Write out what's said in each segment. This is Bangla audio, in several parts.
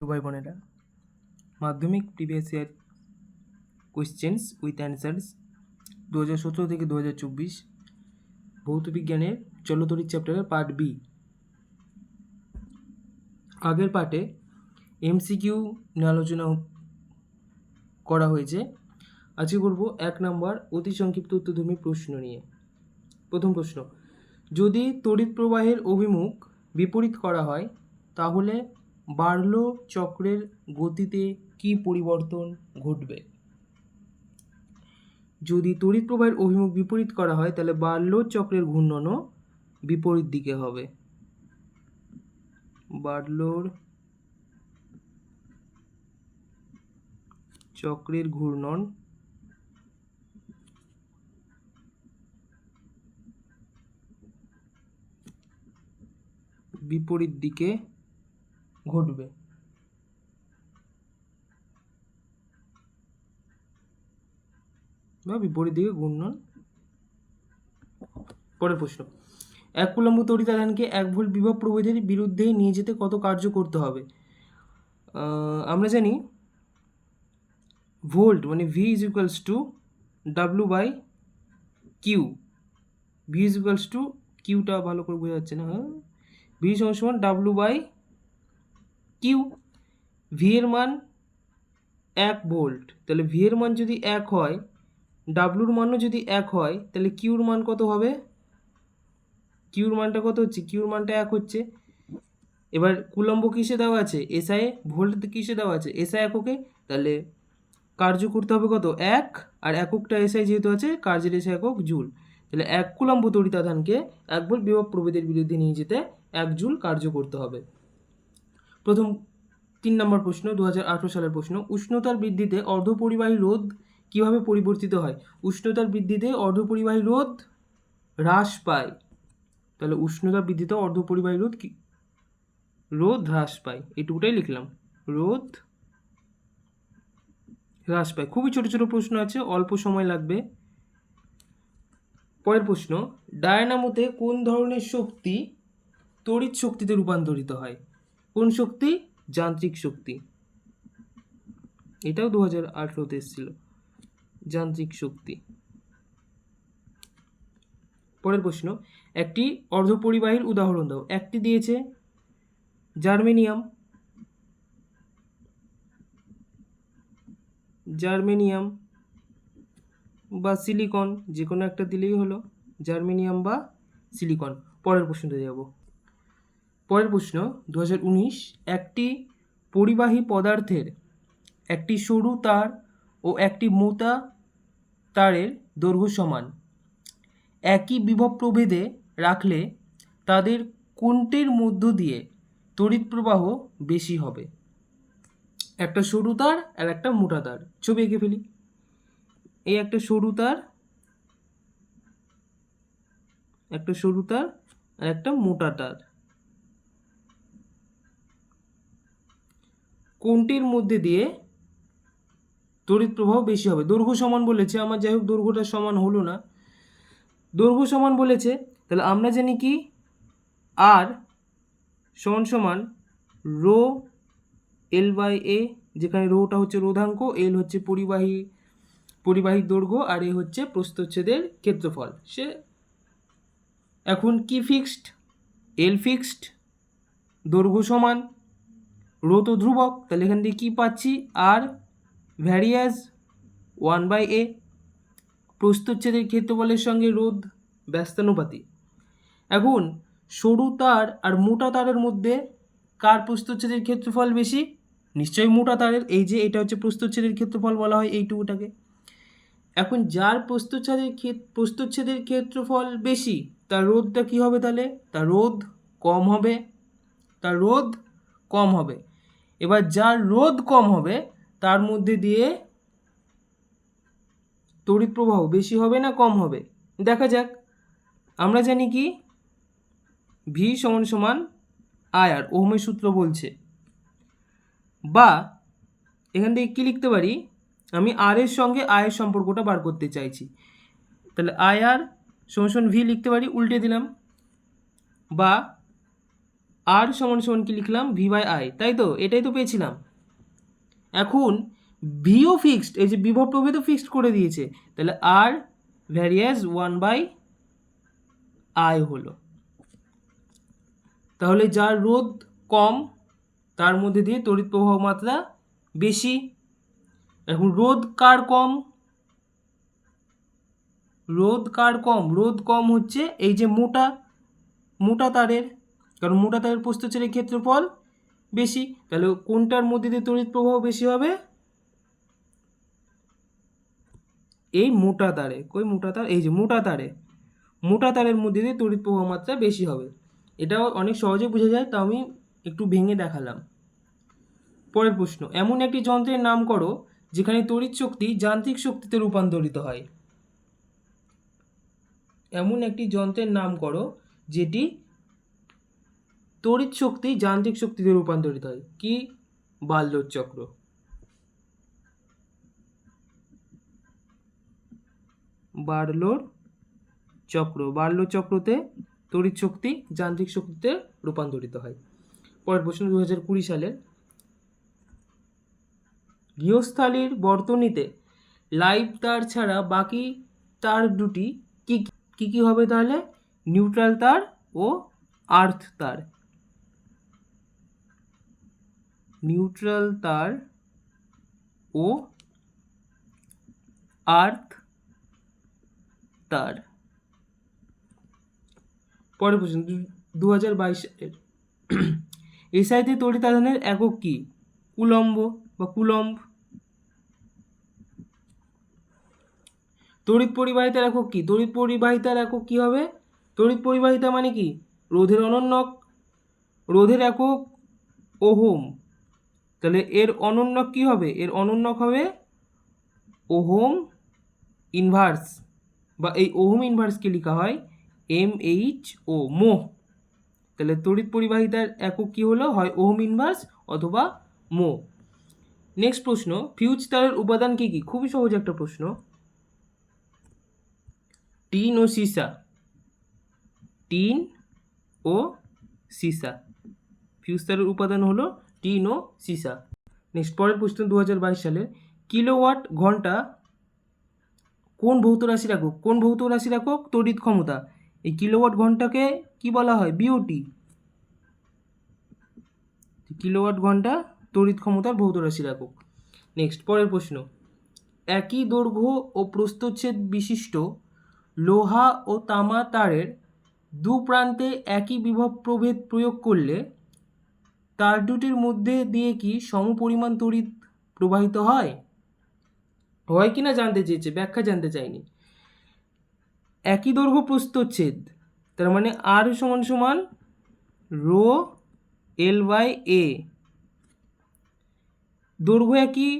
ভাই বোনেরা। Madhyamik previous year questions with answers দু হাজার সতেরো থেকে দু হাজার চব্বিশ। ভৌত বিজ্ঞানের চলতরিক চ্যাপ্টারের পার্ট বি আগের পার্টে এমসিকিউ নিয়ে আলোচনা করা হয়েছে। আজকে করব এক নম্বর অতি সংক্ষিপ্ত উত্তরধর্মী প্রশ্ন নিয়ে। প্রথম প্রশ্ন, যদি তড়িৎ প্রবাহের অভিমুখ বিপরীত করা হয়, তাহলে বার্লো চক্রের গতিতে কী পরিবর্তন ঘটবে? যদি তড়িৎ প্রবাহের অভিমুখ বিপরীত করা হয়, তাহলে বার্লো চক্রের ঘূর্ণনও বিপরীত দিকে হবে। বার্লোর চক্রের ঘূর্ণন বিপরীত দিকে ঘটবে। বা বিপরীত দিকে ঘূর্ণন। পরের প্রশ্ন। এক কুলম্ব তড়িতাদানকে এক ভোল্ট বিভব প্রভেদের বিরুদ্ধে নিয়ে যেতে কত কার্য করতে হবে? আমরা জানি ভোল্ট মানে V is equals to W by Q V is equals to কিউটা ভালো করে বোঝা যাচ্ছে না হ্যাঁ? ভি সমান সমান ডাব্লু বাই কিউ ভি এর মান এক ভোল্ট। তাহলে ভি এর মান যদি এক হয় ডাব্লুর মানও যদি এক হয়, তাহলে কিউর মান কত হবে? কিউর মানটা কত হচ্ছে? কিউর মানটা এক হচ্ছে। এবার কুলম্ব কিসে দেওয়া আছে? এসআই ভোল্ট কিসে দেওয়া আছে? এসআই এককে। তাহলে কার্য করতে হবে কত? এক। আর এককটা এসআই যেহেতু আছে, কার্যের এসআই একক জুল। তাহলে এক কুলম্ব তড়িতাধানকে এক ভোল্ট বিভব প্রভেদের বিরুদ্ধে নিয়ে যেতে এক জুল কার্য করতে হবে। প্রথম তিন নম্বর প্রশ্ন দু হাজার আঠারো সালের প্রশ্ন, উষ্ণতার বৃদ্ধিতে অর্ধপরিবাহী রোধ কীভাবে পরিবর্তিত হয়? উষ্ণতার বৃদ্ধিতে অর্ধপরিবাহী রোধ হ্রাস পায়। তাহলে উষ্ণতা বৃদ্ধিতে অর্ধপরিবাহী রোধ কি? রোধ হ্রাস পায়। এইটুকুটাই লিখলাম। রোধ হ্রাস পায়। খুবই ছোট ছোট প্রশ্ন আছে, অল্প সময় লাগবে। পরের প্রশ্ন, ডায়নামোতে কোন ধরনের শক্তি তড়িৎ শক্তিতে রূপান্তরিত হয়? কোন শক্তি? যান্ত্রিক শক্তি। এটাও দু হাজার আঠেরোতে এসেছিল। যান্ত্রিক শক্তি। পরের প্রশ্ন, একটি অর্ধপরিবাহীর উদাহরণ দাও। একটি দিয়েছে জার্মেনিয়াম। জার্মেনিয়াম বা সিলিকন যে কোনো একটা দিলেই হলো। জার্মেনিয়াম বা সিলিকন। পরের প্রশ্নতে যাব। পরের প্রশ্ন দু হাজার উনিশ একটি পরিবাহী পদার্থের একটি সরু তার ও একটি মোটা তারের দৈর্ঘ্য সমান। একই বিভব প্রভেদে রাখলে তাদের কোনটির মধ্য দিয়ে তড়িৎ প্রবাহ বেশি হবে। একটা সরু তার আর একটা মোটা তার। ছবি এঁকে ফেলি। এই একটা সরু তার, একটা সরু তার আর একটা মোটা তার। কোনটির মধ্যে দিয়ে তড়িৎ প্রবাহ বেশি হবে? দৈর্ঘ্য সমান বলেছে, আমার যাই হোক দৈর্ঘ্যটা সমান হলো না। দৈর্ঘ্য সমান বলেছে, তাহলে আমরা জানি কি? আর সমান সমান রো এল বাই এ যেখানে রোটা হচ্ছে রোধাঙ্ক এল হচ্ছে পরিবাহী পরিবাহী দৈর্ঘ্য, আর এ হচ্ছে প্রস্তচ্ছেদের ক্ষেত্রফল। সে এখন কি ফিক্সড এল ফিক্সড দৈর্ঘ্য সমান। রো তো ধ্রুবক, তাহলে এখান থেকে কী পাচ্ছি? আর ভ্যারিয়াস ওয়ান বাই এ প্রস্তুচ্ছেদের ক্ষেত্রফলের সঙ্গে রোধ ব্যস্তানুপাতি এখন, সরু তার আর মোটা তারের মধ্যে কার প্রস্থচ্ছেদের ক্ষেত্রফল বেশি? নিশ্চয়ই মোটা তারের, এই যে এটা হচ্ছে প্রস্থচ্ছেদের ক্ষেত্রফল বলা হয় এইটুকুটাকে। এখন যার প্রস্তুচ্ছেদের ক্ষেত, প্রস্থচ্ছেদের ক্ষেত্রফল বেশি, তার রোধটা কী হবে তাহলে? তার রোধ কম হবে। তার রোধ কম হবে। এবার যার রোধ কম হবে, তার মধ্যে দিয়ে তড়িৎ প্রবাহ বেশি হবে না কম হবে? দেখা যাক। আমরা জানি কি? ভি সমান সমান আয়ার ওহমের সূত্র বলছে। বা এখান থেকে কী লিখতে পারি? আমি আর এর সঙ্গে আয়ের সম্পর্কটা বার করতে চাইছি। তাহলে আয়ার সমান ভি লিখতে পারি, উল্টে দিলাম। বা আর সমান সমান কি লিখলাম? ভি বাই আই তাই তো? এটাই তো পেয়েছিলাম। এখন ভিও ফিক্সড এই যে বিভব প্রভেদও ফিক্সড করে দিয়েছে, তাহলে আর ভ্যারিয়াস ওয়ান বাই আই হলো। তাহলে যার রোধ কম, তার মধ্যে দিয়ে তড়িৎ প্রবাহ মাত্রা বেশি। এখন রোধ কার কম? রোধ কার কম? রোধ কম হচ্ছে এই যে মোটা মোটা তারের কারণ মোটা তারের প্রস্থচ্ছেদের ক্ষেত্রফল বেশি, তাহলে কোনটার মধ্যে দিয়ে তড়িৎ প্রবাহ বেশি হবে? এই মোটা তারে। কই মোটা তার? এই যে মোটা তারে। মোটা তারের মধ্যে দিয়ে তড়িৎ প্রবাহ মাত্রা বেশি হবে। এটাও অনেক সহজে বোঝা যায় তা আমি একটু ভেঙে দেখালাম। পরের প্রশ্ন, এমন একটি যন্ত্রের নাম করো যেখানে তড়িৎ শক্তি যান্ত্রিক শক্তিতে রূপান্তরিত হয়। এমন একটি যন্ত্রের নাম করো যেটি তড়িৎ শক্তি যান্ত্রিক শক্তিতে রূপান্তরিত হয়। কি? বাল্যর চক্র বার্লোর চক্র বার্লোর চক্রতে তড়িৎ শক্তি যান্ত্রিক শক্তিতে রূপান্তরিত হয়। পরের প্রশ্ন দু হাজার কুড়ি সালের গৃহস্থালির বর্তনীতে লাইভ তার ছাড়া বাকি তার দুটি কি? কি কি হবে তাহলে? নিউট্রাল তার ও আর্থ তার। নিউট্রাল তার ও আর্থ তার। পরের প্রশ্ন, দু হাজার বাইশ সালের এসআইতে তড়িৎ আধানের একক কি? কুলম্ব বা কুলম্ব। তড়িৎ পরিবাহিতার একক কি? তড়িৎ পরিবাহিতার একক কি হবে? তড়িৎ পরিবাহিতা মানে কি? রোধের অনন্যক। রোধের একক ওহম। তাহলে এর অনন্যক কি হবে? এর অনন্যক হবে ওহোম ইনভার্স বা এই ওহম ইনভার্সকে লেখা হয়? এম এইচ ও, মোহ। তাহলে তড়িৎ পরিবাহিতার একক কি হলো? হয় ওহম ইনভার্স অথবা মো নেক্সট প্রশ্ন, ফিউজ তারের উপাদান কি কি? খুবই সহজ একটা প্রশ্ন। টিন ও সীসা। টিন ও সীসা। ফিউজ তারের উপাদান হলো টিন ও সীসা। নেক্সট, পরের প্রশ্ন দু হাজার বাইশ সালের কিলোওয়াট ঘণ্টা কোন ভৌত রাশির একক কোন ভৌত রাশির একক তড়িৎ ক্ষমতা। এই কিলোওয়াট ঘন্টাকে কি বলা হয়? বিওটি কিলোওয়াট ঘণ্টা তড়িৎ ক্ষমতার ভৌত রাশির একক নেক্সট, পরের প্রশ্ন। একই দৈর্ঘ্য ও প্রস্থচ্ছেদ বিশিষ্ট লোহা ও তামা তারের দু প্রান্তে একই বিভব প্রভেদ প্রয়োগ করলে তার দুটির মধ্যে দিয়ে কি সমপরিমাণ তড়িৎ প্রবাহিত হয়? হয় কি না জানতে চেয়েছে, ব্যাখ্যা জানতে চাইনি। একই দৈর্ঘ্য প্রস্থচ্ছেদ, তার মানে আর সমান সমান রো এল বাই এ। দৈর্ঘ্য একই,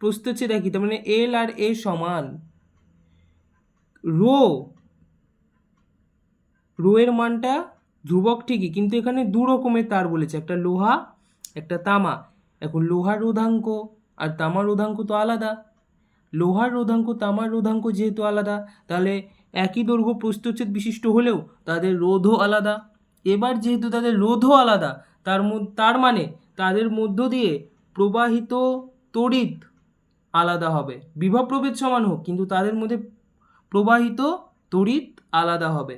প্রস্থচ্ছেদ একই, তার মানে এল আর এ সমান রো। রো এর মানটা ধ্রুবক ঠিকই, কিন্তু এখানে দু রকমের তার বলেছে, একটা লোহা, একটা তামা। এখন লোহার রোধাঙ্ক আর তামার রোধাঙ্ক তো আলাদা। লোহার রোধাঙ্ক, তামার রোধাঙ্ক যেহেতু আলাদা, তাহলে একই দৈর্ঘ্য প্রস্থচ্ছেদ বিশিষ্ট হলেও তাদের রোধও আলাদা। এবার যেহেতু তাদের রোধও আলাদা, তার তার মানে তাদের মধ্য দিয়ে প্রবাহিত তড়িৎ আলাদা হবে। বিভব প্রভেদ সমান হোক, কিন্তু তাদের মধ্যে প্রবাহিত তড়িৎ আলাদা হবে।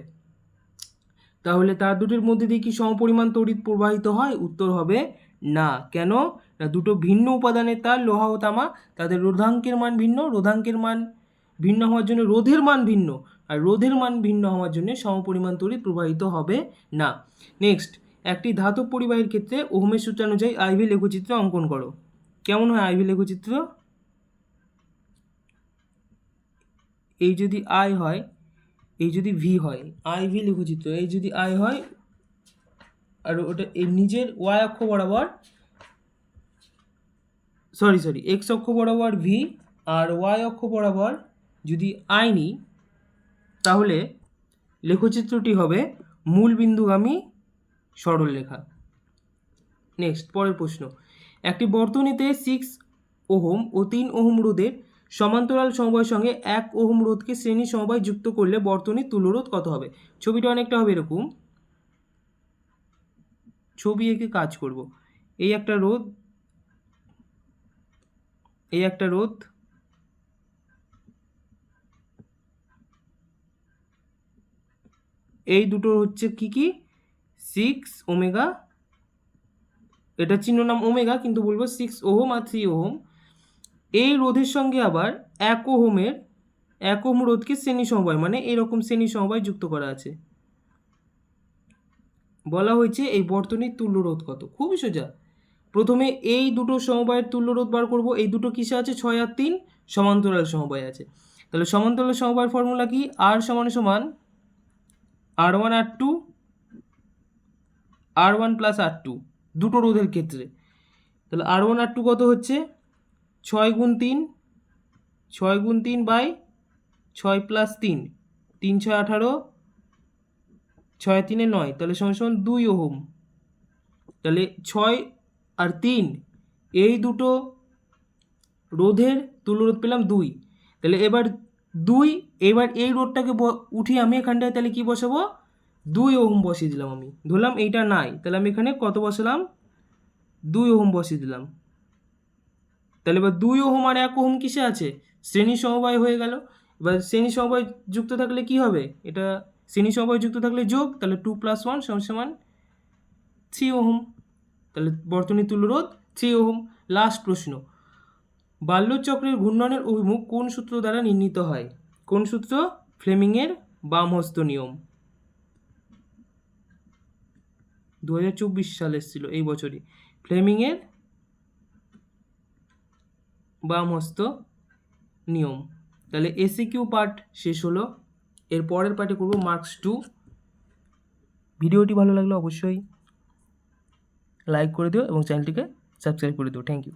তাহলে তার দুটির মধ্যে দিয়ে কি সমপরিমাণ তড়িৎ প্রবাহিত হয়? উত্তর হবে না। কেন? না দুটো ভিন্ন উপাদানের তার, লোহা ও তামা, তাদের রোধাঙ্কের মান ভিন্ন, রোধাঙ্কের মান ভিন্ন হওয়ার জন্য রোধের মান ভিন্ন, আর রোধের মান ভিন্ন হওয়ার জন্য সমপরিমাণ তড়িৎ প্রবাহিত হবে না। নেক্সট একটি ধাতব পরিবাহীর ক্ষেত্রে ওহমের সূত্রানুযায়ী আইভি লেখচিত্র অঙ্কন করো। কেমন হয় আইভি লেখচিত্র? এই যদি আয় হয় এই যদি ভি হয় আই ভি লেখচিত্র, এই যদি আই হয়, আর ওটা এই নিজের ওয়াই অক্ষ বরাবর সরি সরি এক্স অক্ষ বরাবর ভি আর ওয়াই অক্ষ বরাবর যদি আই নিই, তাহলে লেখচিত্রটি হবে মূল বিন্দুগামী সরলরেখা। নেক্সট পরের প্রশ্ন। একটি বর্তনীতে সিক্স ওহম ও তিন ওহম রোধের সমান্তরাল সমবায়ের সঙ্গে এক ওহম রোধকে শ্রেণি সমবায় যুক্ত করলে বর্তনীর তুল্যরোধ কত হবে? ছবিটা অনেকটা হবে এরকম। ছবি এঁকে কাজ করব। এই একটা রোধ, এই একটা রোধ, এই দুটো হচ্ছে কি কি? সিক্স ওমেগা এটা চিহ্ন নাম ওমেগা কিন্তু বলব সিক্স ওহম আর থ্রি ওহম। এই রোধের সঙ্গে আবার এক ওহমের, এক ওহম রোধকে শ্রেণি সমবায় মানে এরকম শ্রেণি সমবায় যুক্ত করা আছে। বলা হয়েছে এই বর্তনীর তুল্য রোধ কত? খুবই সোজা। প্রথমে এই দুটো সমবায়ের তুল্য রোধ বার করব। এই দুটো কিসে আছে? ছয় আর তিন সমান্তরাল সমবায় আছে। তাহলে সমান্তরাল সমবায়ের ফর্মুলা কি? আর সমান সমান R one, R two, R one plus R two, দুটো রোধের ক্ষেত্রে। তাহলে আর ওয়ান, আর টু কত হচ্ছে? ছয় গুণ তিন, ছয় গুণ তিন বাই ছয় প্লাস তিন তিন ছয় আঠারো, ছয় তিনে নয়, তাহলে সমান সমান দুই ওহম। তাহলে ছয় আর তিন, এই দুটো রোধের তুল্যরোধ পেলাম দুই। তাহলে এবার দুই, এবার এই রোধটাকে উঠিয়ে আমি এখানটায় তাহলে কি বসাবো? দুই ওহম বসিয়ে দিলাম আমি। ধরলাম এইটা নাই, তাহলে আমি এখানে কত বসালাম? দুই ওহম বসিয়ে দিলাম। তাহলে এবার দুই ওহম আর এক ওহম কিসে আছে? শ্রেণি সমবায় হয়ে গেল। এবার শ্রেণি সমবায় যুক্ত থাকলে কি হবে? এটা শ্রেণি সমবায় যুক্ত থাকলে যোগ, তাহলে টু প্লাস ওয়ান সমান থ্রি ওহম। তাহলে বর্তনী তুল্যরোধ থ্রি ওহম। লাস্ট প্রশ্ন, বাল্যচক্রের ঘূর্ণনের অভিমুখ কোন সূত্র দ্বারা নির্ণীত হয়? কোন সূত্র? ফ্লেমিংয়ের বামহস্ত নিয়ম। দু হাজার চব্বিশ সালে এসেছিল এই বছরই। ফ্লেমিংয়ের বামহস্ত নিয়ম। তাহলে এসি কিউ পার্ট শেষ হলো। এর পরের পার্টে করব মার্কস টু ভিডিওটি ভালো লাগলে অবশ্যই লাইক করে দিও এবং চ্যানেলটিকে সাবস্ক্রাইব করে দিও। Thank you